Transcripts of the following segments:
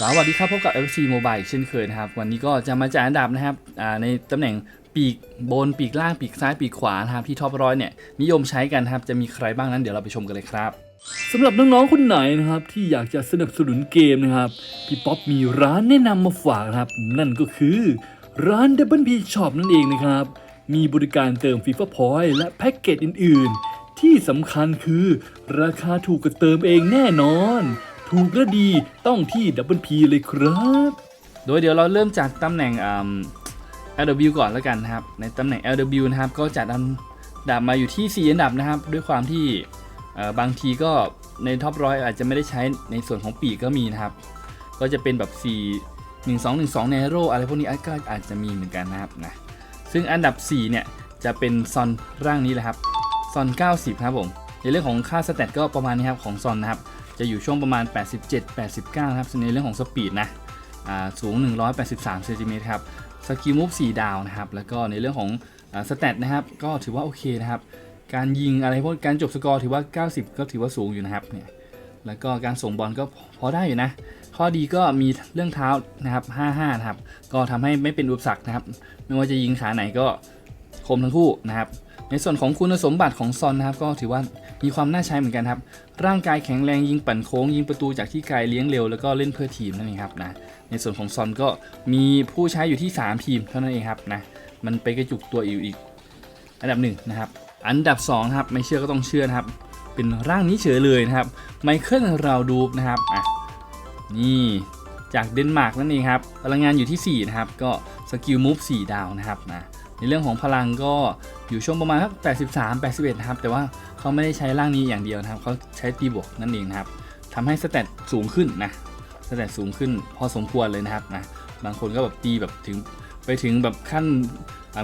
สวัสดีครับพบกับ FC Mobile อีกเช่นเคยนะครับ วันนี้ก็จะมาจัดอันดับนะครับในตำแหน่งปีกบนปีกล่างปีกซ้ายปีกขวานะครับที่ท็อปร้อยเนี่ยนิยมใช้กันครับจะมีใครบ้างนั้นเดี๋ยวเราไปชมกันเลยครับสำหรับน้องๆคนไหนนะครับที่อยากจะสนับสนุนเกมนะครับพี่ป๊อปมีร้านแนะนำมาฝากนะครับ นั่นก็คือร้าน Double P Shop นั่นเองนะครับ มีบริการเติม FIFA Point และแพ็กเกจอื่น ๆ ที่สำคัญคือราคาถูกกว่าเติมเองแน่นอน ถูกและดีต้องที่ Double P เลยครับ โดยเดี๋ยวเราเริ่มจากตำแหน่งอ่า LW ก่อนแล้วกันนะครับ ในตำแหน่ง LW นะครับ ก็จัดอันดับมาอยู่ที่ 4 อันดับนะครับ ด้วยความที่บางทีก็ในท็อปร้อยอาจจะไม่ได้ใช้ในส่วนของปีกก็มีนะครับ ก็จะเป็นแบบ 4 1 2 1 2 n นโรอะไรพวกนี้ก็อาจจะมีเหมือนกันนะครับนะซึ่งอันดับ 4 เนี่ย จะเป็นซอนร่างนี้แหละครับซอน 90 ครับผม ในเรื่องของค่าสเตตก็ประมาณนี้ครับของซอนนะครับ จะอยู่ช่วงประมาณ 87 89 ครับในเรื่องของสปีดนะอ่าสูง 183เซนติเมตรครับสกิลมูฟ4ดาวนะครับแล้วก็ในเรื่องของสเตตนะครับก็ถือว่าโอเคนะครับการยิงอะไรพวกการจบสกอร์ถือว่า 90 ก็ถือว่าสูงอยู่นะครับเนี่ยแล้วก็การส่งบอลก็พอได้อยู่นะ ข้อดีก็มีเรื่องเท้านะครับ 55 นะครับ ก็ทำให้ไม่เป็นอุปสรรคนะครับ ไม่ว่าจะยิงขาไหนก็คมทั้งคู่นะครับ ในส่วนของคุณสมบัติของซอนนะครับก็ถือว่ามีความน่าใช้เหมือนกันครับ ร่างกายแข็งแรงยิงปั่นโค้ง ยิงประตูจากที่ไกลเลี้ยงเร็วแล้วก็เล่นเพื่อทีมนั่นเองครับนะในส่วนของซอนก็มีผู้ใช้อยู่ที่ 3 ทีมเท่านั้นเองครับนะมันไปกระจุกตัวอยู่อีก อันดับหนึ่งนะครับอันดับ2ครับไม่เชื่อก็ต้องเชื่อนะครับ เป็นร่างนี้เฉยเลยนะครับไมเคิลราดูนะครับอะนี่จากเดนมาร์กนั่นเองครับพลังงานอยู่ที่4นะครับก็สกิลมูฟ4ดาวนะครับนะ ในเรื่องของพลังก็อยู่ช่วงประมาณสัก83 81นะครับ แต่ว่าเขาไม่ได้ใช้ร่างนี้อย่างเดียวนะครับเขาใช้ตีบวกนั่นเองนะครับทำให้สเตตสูงขึ้นนะสเตตสูงขึ้นพอสมควรเลยนะครับนะบางคนก็แบบตีแบบถึงไปถึงแบบขั้น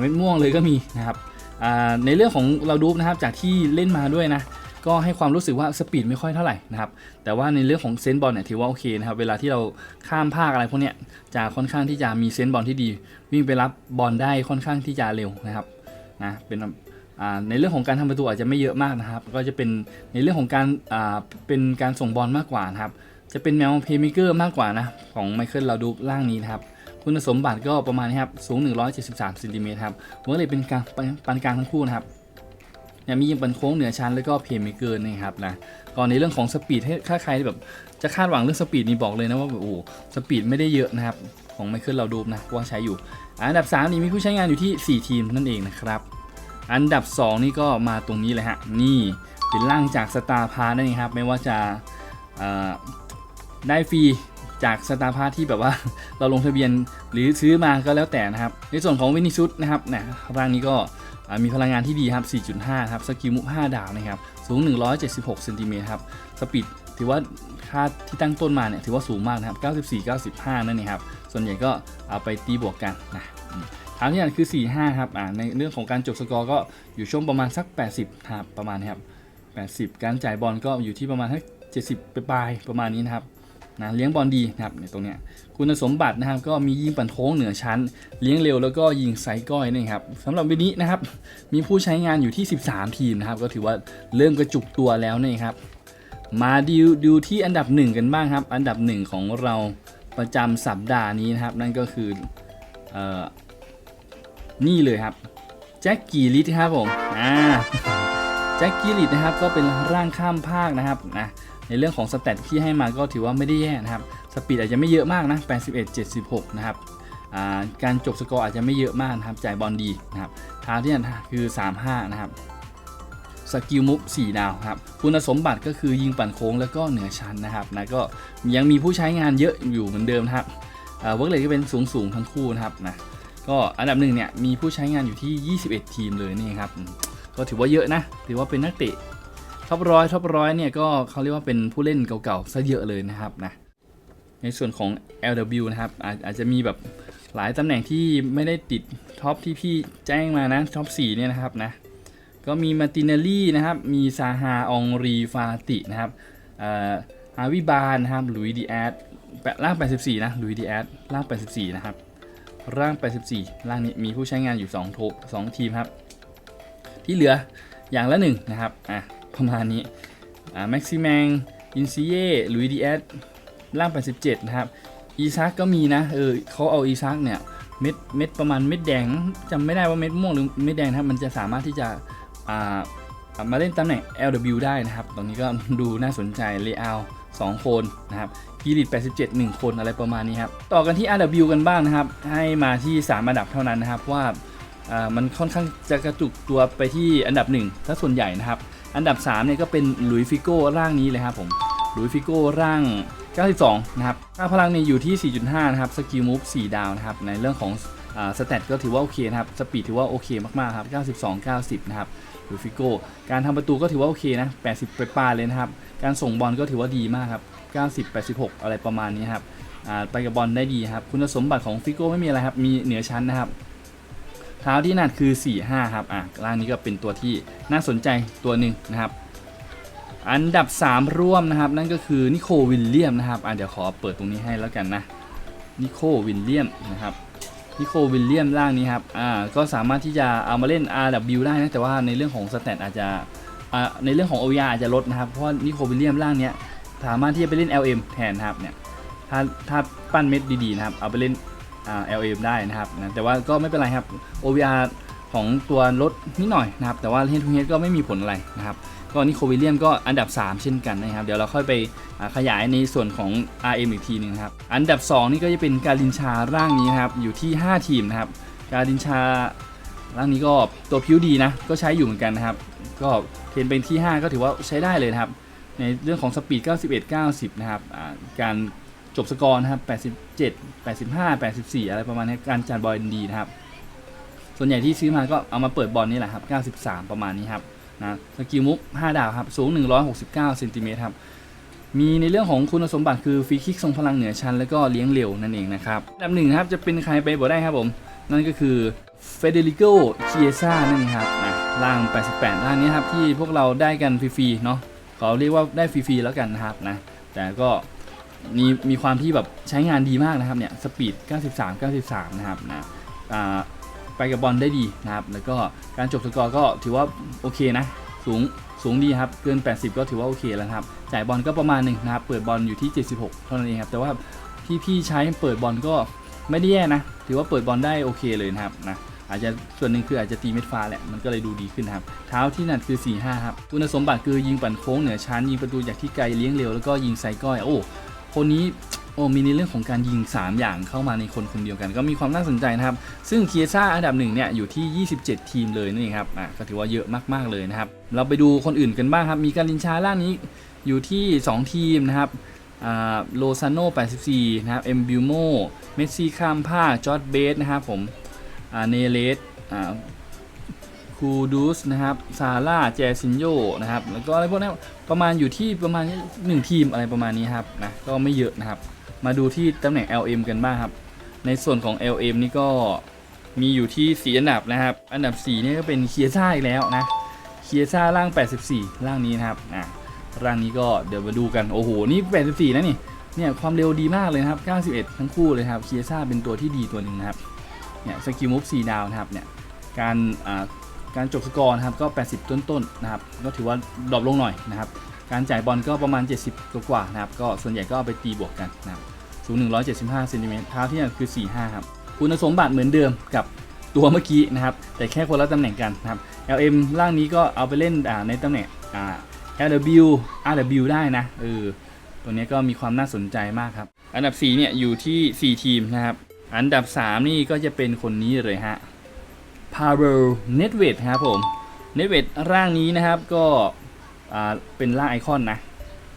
เม็ดม่วงเลยก็มีนะครับอ่าในเรื่องของเราดูนะครับจากที่เล่นมาด้วยนะ ก็ให้ความรู้สึกว่าสปีดไม่ค่อยเท่าไหร่นะครับ แต่ว่าในเรื่องของเซนส์บอลเนี่ยถือว่าโอเคนะครับ เวลาที่เราข้ามภาคอะไรพวกเนี้ยจะค่อนข้างที่จะมีเซนส์บอลที่ดี วิ่งไปรับบอลได้ค่อนข้างที่จะเร็วนะครับนะเป็นอ่าในเรื่องของการทำประตูอาจจะไม่เยอะมากนะครับ ก็จะเป็นในเรื่องของการอ่าเป็นการส่งบอลมากกว่านะครับ จะเป็นแนวเพย์เมเกอร์มากกว่านะของไมเคิลเราดูร่างนี้นะครับคุณสมบัติก็ประมาณนี้ครับสูง 173เซนติเมตรครับเวอร์เลยเป็นกลางปานกลางทั้งคู่นะครับ เนี่ยมียิงปันโค้งเหนือชั้นแล้วก็เพย์เมเกอร์นะครับนะก่อนในเรื่องของสปีดให้ถ้าใครแบบจะคาดหวังเรื่องสปีดนี่บอกเลยนะว่าแบบโอ้สปีดไม่ได้เยอะนะครับของไมเคิลเราดูนะว่าใช้อยู่ อันดับ 3 นี่มีผู้ใช้งานอยู่ที่ 4 ทีมนั่นเองนะครับ อันดับ 2 นี่ก็มาตรงนี้เลยฮะ นี่เป็นร่างจากสตาร์พาร์นั่นเองครับ ไม่ว่าจะได้ฟรีจากสตาร์พาร์ที่แบบว่าเราลงทะเบียนหรือซื้อมาก็แล้วแต่นะครับ ในส่วนของวินิชุดนะครับนะร่างนี้ก็ มีพลังงานที่ดีครับ 4.5 ครับ สกิลมุก5ดาวนะครับ สูง 176เซนติเมตรครับ สปีดถือว่าค่าที่ตั้งต้นมาเนี่ยถือว่าสูงมากนะครับ 94 95 นั่นเองครับ ส่วนใหญ่ก็เอาไปตีบวกกันนะอืมทางที่อันคือ 45 ครับ อ่า ในเรื่องของการจบสกอร์ก็อยู่ช่วงประมาณสัก 80ครับประมาณนี้ครับ 80 การจ่ายบอลก็อยู่ที่ประมาณสัก70ปลายๆประมาณนี้นะครับ นะเลี้ยงบอลดีนะครับในตรงเนี้ยคุณสมบัตินะครับ ก็มียิงปั่นโค้งเหนือชั้น เลี้ยงเร็วแล้วก็ยิงไซส์ก้อยนี่ครับสำหรับวันนี้นะครับ มีผู้ใช้งานอยู่ที่ 13 ทีมนะครับ ก็ถือว่าเริ่มกระจุกตัวแล้วนี่ครับมาดูดูที่อันดับหนึ่งกันบ้างครับ อันดับหนึ่งของเราประจำสัปดาห์นี้นะครับ นั่นก็คือออนี่เลยครับแจ็คกี้ลิทครับผมอ่าแจ็คกี้ลิดนะครับก็เป็นร่างข้ามภาคนะครับนะ ในเรื่องของสเตตที่ให้มาก็ถือว่าไม่ได้แย่นะครับสปีดอาจจะไม่เยอะมากนะ 81 76 นะครับการจบสกอร์อาจจะไม่เยอะมากนะครับจ่ายบอลดีนะครับทางที่อันคือ 35 นะครับสกิลมุฟ4ดาวครับคุณสมบัติก็คือยิงปั่นโค้งแล้วก็เหนือชั้นนะครับนะก็ยังมีผู้ใช้งานเยอะอยู่เหมือนเดิมนะครับเวิร์กเลยก็เป็นสูงสูงทั้งคู่นะครับนะก็อันดับหนึ่งเนี่ยมีผู้ใช้งานอยู่ที่ 21 ทีมเลยนี่ครับก็ถือว่าเยอะนะถือว่าเป็นนักเตะ ท็อปร้อยท็อปร้อยเนี่ยก็เขาเรียกว่าเป็นผู้เล่นเก่าๆซะเยอะเลยนะครับนะในส่วนของ LW นะครับอาจอาจจะมีแบบหลายตำแหน่งที่ไม่ได้ติดท็อปที่พี่แจ้งมานะท็อป4เนี่ยนะครับนะก็มีมาตินาลี่นะครับ มีซาฮาองรีฟาตินะครับอาวิบานนะครับลุยดีแอดร่าง 84 นะลุยดีแอดร่าง 84 นะครับ ร่าง 84 ร่างนี้มีผู้ใช้งานอยู่2โท2ทีมครับ ที่เหลืออย่างละหนึ่งนะครับอะ ประมาณนี้อ่าแม็กซิแมงอินซิเย่ลุยดีแอดล่าง 87 นะครับ อีซักก็มีนะ เออเขาเอาอีซักเนี่ย เม็ด เม็ดประมาณเม็ดแดงจำไม่ได้ว่าเม็ดม่วงหรือเม็ดแดงนะครับ มันจะสามารถที่จะ อ่า มาเล่นตำแหน่ง LW ได้นะครับ ตรงนี้ก็ดูน่าสนใจเลเยอร์2คนนะครับกีริต87 1 คนอะไรประมาณนี้ครับ ต่อกันที่ RW กันบ้างนะครับ ให้มาที่3อันดับเท่านั้นนะครับว่าอ่ามันค่อนข้างจะกระจุกตัวไปที่อันดับ1ถ้าส่วนใหญ่นะครับ อันดับ3เนี่ยก็เป็นลุยฟิโก้ร่างนี้เลยครับผมลุยฟิโก้ร่าง 92 นะครับค่าพลังเนี่ยอยู่ที่ 4.5 นะครับ สกิลมูฟ 4 ดาวนะครับ ในเรื่องของอ่าสเตตก็ถือว่าโอเคนะครับ สปีดถือว่าโอเคมากๆครับ 92 90 นะครับลุยฟิโก้ การทำประตูก็ถือว่าโอเคนะ 80 ไปปลายเลยนะครับ การส่งบอลก็ถือว่าดีมากครับ 90 86 อะไรประมาณนี้ครับไปกับบอลได้ดีครับ คุณสมบัติของฟิโก้ไม่มีอะไรครับ มีเหนือชั้นนะครับ เท้าที่หนักคือ 4-5 ครับอะร่างนี้ก็เป็นตัวที่น่าสนใจตัวหนึ่งนะครับ อันดับ 3 ร่วมนะครับ นั่นก็คือนิโควิลเลียมนะครับอะเดี๋ยวขอเปิดตรงนี้ให้แล้วกันนะนิโควิลเลียมนะครับนิโควิลเลียมร่างนี้ครับอ่าก็สามารถที่จะเอามาเล่น RW ได้นะแต่ว่าในเรื่องของสเตตอาจจะอ่าในเรื่องของ OVR อาจจะลดนะครับ เพราะนิโควิลเลียมร่างเนี้ยสามารถที่จะไปเล่น LM แทนครับเนี่ยถ้าถ้าปั้นเม็ดดีๆนะครับเอาไปเล่น LM ได้นะครับนะแต่ว่าก็ไม่เป็นไรครับ OVR ของตัวลดนิดหน่อยนะครับ แต่ว่า Head to Head ก็ไม่มีผลอะไรนะครับ ก็นิโควิลเลียมก็อันดับ 3 เช่นกันนะครับ เดี๋ยวเราค่อยไปขยายในส่วนของ RM อีกทีหนึงนะครับ อันดับ 2 นี่ก็จะเป็นการินชาร่างนี้นะครับ อยู่ที่ 5 ทีมนะครับ การินชาร่างนี้ก็ตัวผิวดีนะ ก็ใช้อยู่เหมือนกันนะครับ ก็เทรนเป็นที่ 5 ก็ถือว่าใช้ได้เลยนะครับ ในเรื่องของสปีด91 90 นะครับ การ จบสกอร์นะครับ 87 85 84 อะไรประมาณนี้การจัดบอลดีนะครับ ส่วนใหญ่ที่ซื้อมาก็เอามาเปิดบอลนี่แหละครับ 93 ประมาณนี้ครับนะสกิลมุก 5 ดาวครับ สูง 169เซนติเมตรครับ มีในเรื่องของคุณสมบัติคือฟรีคิกทรงพลังเหนือชั้น แล้วก็เลี้ยงเร็วนั่นเองนะครับอันดับหนึ่งครับจะเป็นใครไปบอกได้ครับผม นั่นก็คือเฟเดริโกเคียซ่านั่นเองครับนะร่าง 88ร่างนี้ครับที่พวกเราได้กันฟรีๆเนาะขอเรียกว่าได้ฟรีๆแล้วกันนะครับนะแต่ก็ มีมีความที่แบบใช้งานดีมากนะครับเนี่ยสปีด 93 93 นะครับนะอ่าไปกับบอลได้ดีนะครับแล้วก็การจบสกอร์ก็ถือว่าโอเคนะสูงสูงดีครับเกิน 80 ก็ถือว่าโอเคแล้วครับจ่ายบอลก็ประมาณหนึ่งนะครับเปิดบอลอยู่ที่ 76 เท่านั้นเองครับแต่ว่าที่พี่ใช้เปิดบอลก็ไม่ได้แย่นะถือว่าเปิดบอลได้โอเคเลยนะครับนะอาจจะส่วนหนึ่งคืออาจจะตีเม็ดฟ้าแหละมันก็เลยดูดีขึ้นครับเท้าที่นั่นคือ 4-5 ครับคุณสมบัติคือยิงปั่นโค้งเหนือชั้นยิงประตูจากที่ไกลเลี้ยงเร็วแล้วก็ยิงไซก้อยโอ้ คนนี้โอ้มีในเรื่องของการยิง 3 อย่างเข้ามาในคนคนเดียวกัน ก็มีความน่าสนใจนะครับ ซึ่งเคียซ่าอันดับหนึ่งเนี่ยอยู่ที่ 27 ทีมเลยนั่ครับอะก็ถือว่าเยอะมากๆเลยนะครับ เราไปดูคนอื่นกันบ้างครับ มีการลินชาล่างนี้อยู่ที่ 2 ทีมนะครับโลซานโน84 นะครับ เอ็มบิวโม เมสซี่ข้ามภาคจอร์ดเบสนะครับผมเนเลส คูดูสนะครับซาร่าเจซินโยนะครับแล้วก็อะไรพวกนี้ประมาณอยู่ที่ประมาณ1ทีมอะไรประมาณนี้ครับนะก็ไม่เยอะนะครับ มาดูที่ตำแหน่ง LM กันบ้างครับ ในส่วนของ LM นี่ก็มีอยู่ที่ 4 อันดับนะครับ อันดับ4นี่ก็เป็นเคียซ่าอีกแล้วนะเคียซ่าร่าง 84 ร่างนี้นะครับอ่าร่างนี้ก็เดี๋ยวมาดูกันโอ้โหนี่ 84 นะนี่เนี่ยความเร็วดีมากเลยนะครับ 91 ทั้งคู่เลยครับเคียซ่าเป็นตัวที่ดีตัวหนึ่งนะครับเนี่ยสกิลมูฟ4ดาวนะครับเนี่ยการอ่า การจบสกอร์นะครับก็ 80 ต้นๆนะครับก็ถือว่าดรอปลงหน่อยนะครับการจ่ายบอลก็ประมาณ 70 กว่าๆนะครับก็ส่วนใหญ่ก็เอาไปตีบวกกันนะครับสูง 175เซนติเมตรเท้าที่นั่นคือ 45 ครับคุณสมบัติเหมือนเดิมกับตัวเมื่อกี้นะครับแต่แค่คนละตำแหน่งกันนะครับ LM ร่างนี้ก็เอาไปเล่นในตำแหน่งอ่า LW RW ได้นะเออตัวนี้ก็มีความน่าสนใจมากครับ อันดับ 4 เนี่ยอยู่ที่ 4 ทีมนะครับ อันดับ 3 นี่ก็จะเป็นคนนี้เลยฮะ p a r e l Netweight ครับผม Netweight ร่างนี้นะครับก็เป็นร่างไอคอนนะ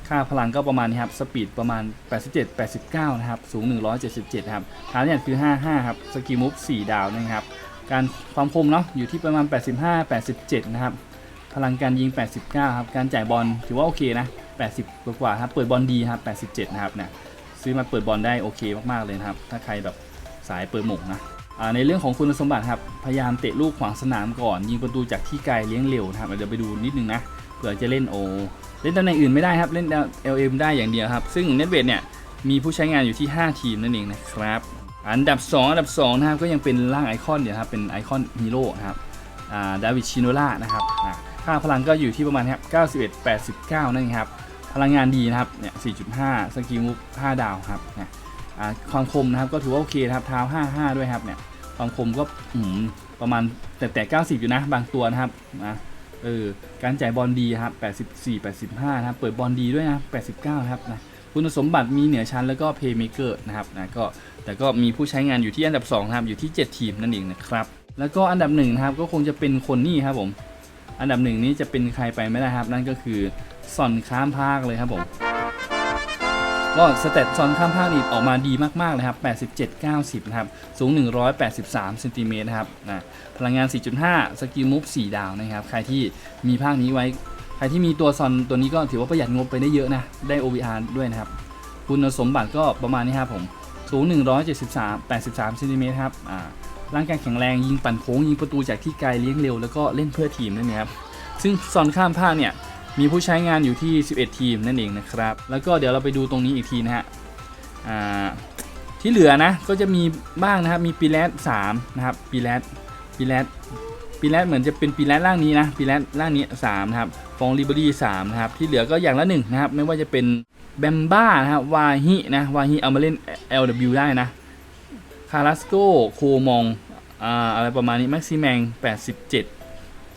ค่าพลังก็ประมาณนี้ครับ สปีดประมาณ 87 89 นะครับ สูง 177 ครับฐานเนี่ยคือ 55 ครับ สกิลมูฟ4ดาวนะครับ การความคมเนาะอยู่ที่ประมาณ 85 87 นะครับ พลังการยิง 89 ครับ การจ่ายบอลถือว่าโอเคนะ 80 กว่าครับ เปิดบอลดีครับ 87 นะครับเนี่ยซื้อมาเปิดบอลได้โอเคมากๆเลยนะครับ ถ้าใครแบบสายเปิดหมงนะ ในเรื่องของคุณสมบัติครับ พยายามเตะลูกขวางสนามก่อน ยิงประตูจากที่ไกลเลี้ยงเร็วนะครับเดี๋ยวไปดูนิดนึงนะเผื่อจะเล่นโอเล่นตำแหน่งอื่นไม่ได้ครับ เล่น LM ได้อย่างเดียวครับ ซึ่ง n e t w e i g h เนี่ยมีผู้ใช้งานอยู่ที่ 5 ทีมนั่นเองนะครับ อันดับ 2 อันดับ2นะครับก็ยังเป็นร่างไอคอนเดี๋ยวครับเป็นไอคอนฮีโร่ครับอ่าดาวิดชิโนล่านะครับค่าพลังก็อยู่ที่ประมาณครับ91 89 นั่นเองครับพลังงานดีนะครับเนี่ย4.5 สกิลมูฟ5ดาวครับนะ ความคมนะครับก็ถือว่าโอเคนะครับเท้า55 ด้วยครับเนี่ยความคมก็ประมาณแต่แต่90 อยู่นะบางตัวนะครับนะเออการจ่ายบอลดีครับ84 85นะครับเปิดบอลดีด้วยนะ89ครับนะคุณสมบัติมีเหนือชั้นแล้วก็เพย์เมเกอร์นะครับนะก็แต่ก็มีผู้ใช้งานอยู่ที่อันดับ2นะครับอยู่ที่ 7 ทีมนั่นเองนะครับแล้วก็อันดับหนึ่งนะครับก็คงจะเป็นคนนี่ครับผมอันดับหนึ่งนี้จะเป็นใครไปไม่ได้ครับ นั่นก็คือซอนข้ามภาคเลยครับผม ก็สเตตซอนข้ามภาคนี่ออกมาดีมากๆเลยครับ 87 90 นะครับ สูง 183เซนติเมตรนะครับนะพลังงาน 4.5 สกิลมูฟ4ดาวนะครับ ใครที่มีภาคนี้ไว้ ใครที่มีตัวซอนตัวนี้ก็ถือว่าประหยัดงบไปได้เยอะนะ ได้ OVR ด้วยนะครับ คุณสมบัติก็ประมาณนี้ครับผม สูง 173 83เซนติเมตรครับอ่าร่างกายแข็งแรงยิงปั่นโค้งยิงประตูจากที่ไกลเลี้ยงเร็วแล้วก็เล่นเพื่อทีมนั่นเองครับซึ่งซอนข้ามภาคเนี่ย มีผู้ใช้งานอยู่ที่ 11 ทีมนั่นเองนะครับ แล้วก็เดี๋ยวเราไปดูตรงนี้อีกทีนะฮะที่เหลือนะก็จะมีบ้างนะครับมีปีแรด3นะครับปีแรดปีแรดปีแรดเหมือนจะเป็นปีแรดร่างนี้นะปีแรดร่างนี้3นะครับฟองลิเบอรี่3นะครับที่เหลือก็อย่างละหนึ่งนะครับไม่ว่าจะเป็นแบมบ้านะครับวาฮินะวาฮิเอามาเล่น LW ได้นะคาราสโกโคมองอ่าอะไรประมาณนี้แม็กซิแมง87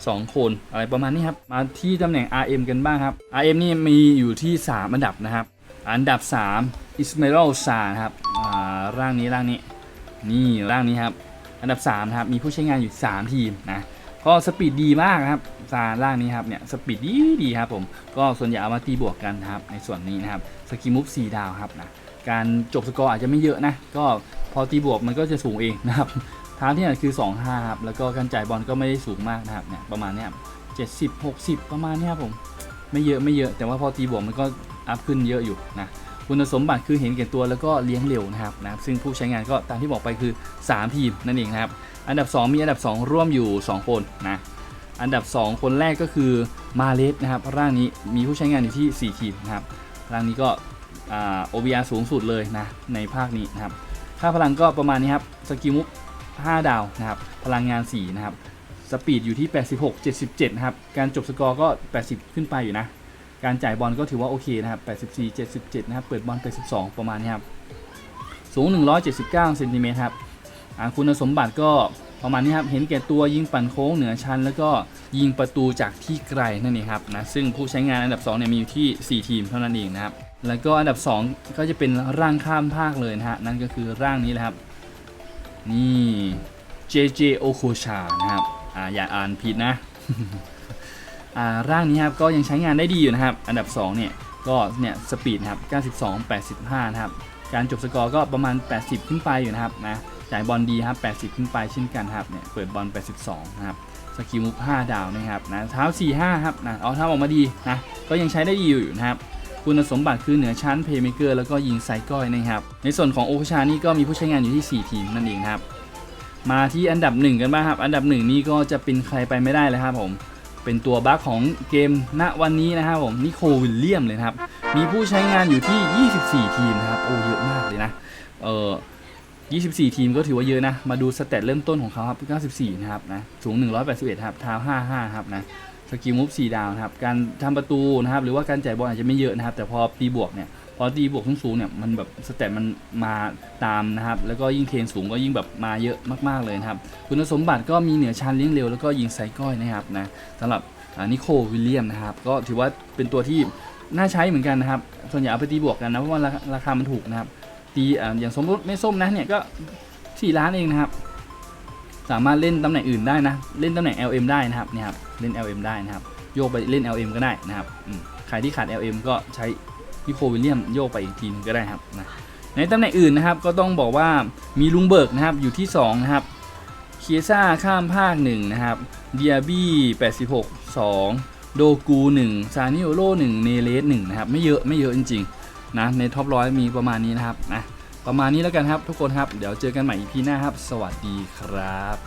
2 คนอะไรประมาณนี้ครับ มาที่ตำแหน่ง RM กันบ้างครับ RM นี่มีอยู่ที่ 3 อันดับนะครับ อันดับ 3 อิสเม a l ลซาครับอ่าร่างนี้ร่างนี้ นี่ร่างนี้ครับ อันดับ3ครับมีผู้ใช้งานอยู่ 3 ทีมนะก็สปีดดีมากครับซาร่างนี้ครับเนี่ยสปีดดีดีครับผมก็ส่วนใหญ่เอามาตีบวกกันครับในส่วนนี้นะครับสกิมุฟ4ดาวครับนะการจบสกอร์อาจจะไม่เยอะนะก็พอตีบวกมันก็จะสูงเองนะครับ ทางที่ไหนคือ2-5ครับแล้วก็การจ่ายบอลก็ไม่ได้สูงมากนะครับเนี่ยประมาณเนี้ย70 60ประมาณเนี้ยครับผมไม่เยอะไม่เยอะแต่ว่าพอตีบวกมันก็อัพขึ้นเยอะอยู่นะคุณสมบัติคือเห็นแก่ตัวแล้วก็เลี้ยงเร็วนะครับนะซึ่งผู้ใช้งานก็ตามที่บอกไปคือ 3 ทีมนั่นเองนะครับ อันดับ 2 มีอันดับ 2 ร่วมอยู่ 2 คนนะอันดับ 2 คนแรกก็คือมาเลสนะครับร่างนี้มีผู้ใช้งานอยู่ที่ 4 ทีมนะครับร่างนี้ก็อ่า OBR สูงสุดเลยนะในภาคนี้นะครับค่าพลังก็ประมาณนี้ครับสกิลมุก 5 ดาวนะครับ พลังงาน4นะครับ สปีดอยู่ที่ 86 77 นะครับ การจบสกอร์ก็ 80 ขึ้นไปอยู่นะ การจ่ายบอลก็ถือว่าโอเคนะครับ 84 77 นะครับ เปิดบอล 82 ประมาณนี้ครับ สูง 179เซนติเมตรครับอ่าคุณสมบัติก็ประมาณนี้ครับ เห็นแก่ตัวยิงปั่นโค้งเหนือชั้น แล้วก็ยิงประตูจากที่ไกลนั่นเองครับนะ ซึ่งผู้ใช้งานอันดับ2เนี่ยมีอยู่ที่ 4 ทีมเท่านั้นเองนะครับ แล้วก็อันดับ 2 ก็จะเป็นร่างข้ามภาคเลยนะฮะ นั่นก็คือร่างนี้แหละครับ นี่ JJ Okocha นะครับอ่าอย่าอ่านผิดนะอ่าร่างนี้ครับก็ยังใช้งานได้ดีอยู่นะครับ อันดับ 2 เนี่ย ก็เนี่ยสปีดครับ92 85 นะครับ การจบสกอร์ก็ประมาณ 80 ขึ้นไปอยู่นะครับนะจ่ายบอลดีครับ 80 ขึ้นไปเช่นกันครับเนี่ยเปิดบอล 82 นะครับสกิลมุก5ดาวนะครับนะเท้า 45 ครับนะเอาเท้าออกมาดีนะก็ยังใช้ได้ดีอยู่นะครับ คุณสมบัติคือเหนือชั้นเพย์เมเกอร์แล้วก็ยิงไซก้อยนะครับในส่วนของโอคชานี่ก็มีผู้ใช้งานอยู่ที่ 4 ทีมนั่นเองครับมาที่อันดับ 1 กันบ้างครับ อันดับ 1 นี้ก็จะเป็นใครไปไม่ได้เลยครับผมเป็นตัวบั๊กของเกมณวันนี้นะครับผมนิโคลวิลเลียมเลยครับมีผู้ใช้งานอยู่ที่ 24 ทีมนะครับโอ้เยอะมากเลยนะเออ24 ทีมก็ถือว่าเยอะนะ มาดูสเตตเริ่มต้นของเขาครับ 94 นะครับนะ สูง 181 ครับเท้า55 ครับนะ สกิลมูฟ4ดาวนะครับ การทำประตูนะครับ หรือว่าการจ่ายบอลอาจจะไม่เยอะนะครับ แต่พอตีบวกเนี่ย พอตีบวกสูงๆเนี่ย มันแบบสเตตมันมาตามนะครับ แล้วก็ยิ่งเทนสูงก็ยิ่งแบบมาเยอะมากๆเลยนะครับ คุณสมบัติก็มีเหนือชั้นเลี้ยงเร็วแล้วก็ยิงไซก้อยนะครับนะสำหรับนิโคลวิลเลียมนะครับ ก็ถือว่าเป็นตัวที่น่าใช้เหมือนกันนะครับ ส่วนใหญ่เอาไปตีบวกกันนะ เพราะว่าราคามันถูกนะครับ ตีอ่าอย่างสมมติไม่ส้มนะเนี่ยก็4ล้านเองนะครับ สามารถเล่นตำแหน่งอื่นได้นะ เล่นตำแหน่ง LM ได้นะครับเนี่ยครับ เล่น LM ได้นะครับ โยกไปเล่น LM ก็ได้นะครับใครที่ขาด LM ก็ใช้นิโคลวิลเลียมโยกไปอีกทีนึงก็ได้ครับนะในตำแหน่งอื่นนะครับก็ต้องบอกว่ามีลุงเบิร์กนะครับอยู่ที่ 2 นะครับเคียซ่าข้ามภาค 1 นะครับเดียบี้86 2 โดกู 1 ซานิโอโล1เนเลส1นะครับ ไม่เยอะไม่เยอะจริงๆนะในท็อปร้อยมีประมาณนี้นะครับนะ ประมาณนี้แล้วกันครับทุกคนครับ เดี๋ยวเจอกันใหม่ EP หน้าครับ สวัสดีครับ